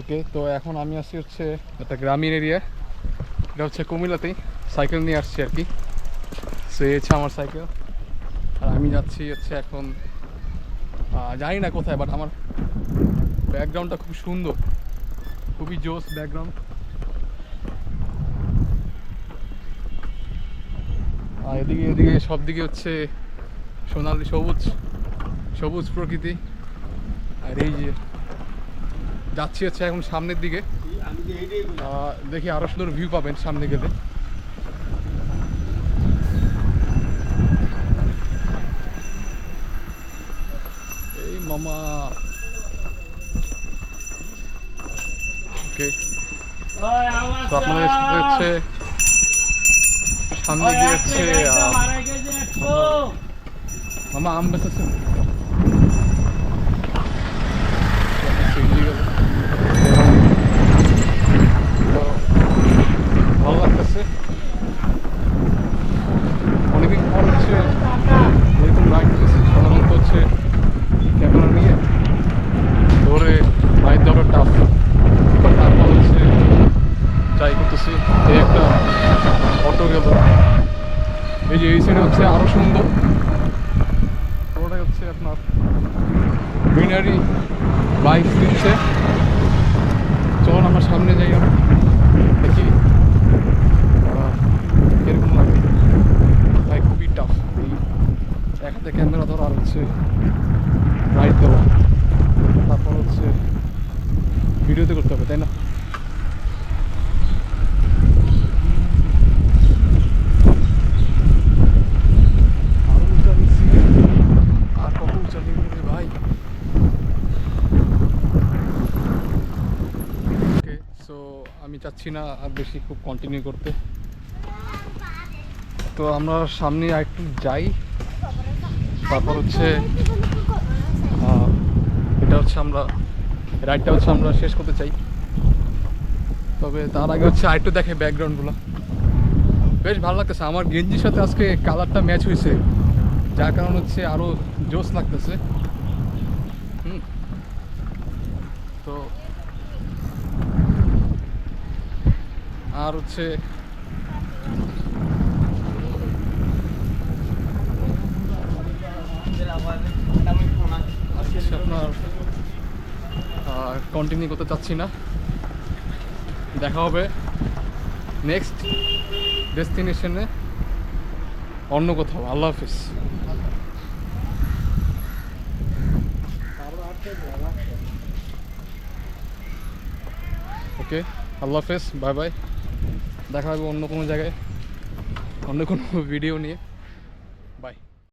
ওকে তো এখন আমি আসছি হচ্ছে একটা গ্রামীণ এরিয়া এটা হচ্ছে কুমিল্লাতেই সাইকেল নিয়ে আসছি আর কি। সো হচ্ছে আমার সাইকেল। আর আমি যাচ্ছি হচ্ছে এখন জানি না কোথায় বাট আমার ব্যাকগ্রাউন্ডটা খুব সুন্দর। খুবই জোস ব্যাকগ্রাউন্ড আর এদিকে এদিকে সব দিকে হচ্ছে সোনালি সবুজ সবুজ প্রকৃতি। আর এই যে যাচ্ছি হচ্ছে এখন সামনের দিকে। দেখি আরও সুন্দর ভিউ পাবেন সামনে গেলে। এই মামা। ওকে তো আপনাদের হচ্ছে হচ্ছে মামা, আম বেচেছেন তো অনেকদিন পর হচ্ছে এরকম রাইড সাধারণত হচ্ছে ক্যামেরা নিয়ে। ধরে রাইড দেওয়াটা টাফ তারপর হচ্ছে ট্রাই করতেছি। এই একটা অটো গেল এই যে এই সাইডে হচ্ছে আরও সুন্দর। পুরোটাই হচ্ছে আপনার গ্রিনারি বাইক দিচ্ছে। চলুন আমার সামনে যাই আমি দেখি আহ, কীরকম লাগে ভাই খুবই টাফ এই এক হাতে ক্যামেরা ধরা আর হচ্ছে রাইড দেওয়া। তারপর হচ্ছে ভিডিওতে করতে হবে, তাই না? আমি চাচ্ছি না আর বেশি খুব কন্টিনিউ করতে। তো আমরা সামনে আর একটু যাই। তারপর হচ্ছে এটা হচ্ছে আমরা রাইডটা হচ্ছে আমরা শেষ করতে চাই। তবে তার আগে হচ্ছে আরেকটু দেখে ব্যাকগ্রাউন্ডগুলো বেশ ভালো লাগতেছে। আমার গেঞ্জির সাথে আজকে কালারটা ম্যাচ হয়েছে। যার কারণ হচ্ছে আরও জোস লাগতেছে। তো, আর হচ্ছে আর হচ্ছে আপনার কন্টিনিউ করতে চাচ্ছি না। দেখা হবে নেক্সট ডেস্টিনেশনে অন্য কোথাও। আল্লাহ হাফিজ। ওকে, আল্লাহ হাফেজ, বাই বাই। দেখা হবে অন্য কোনো জায়গায়, অন্য কোনো ভিডিও নিয়ে।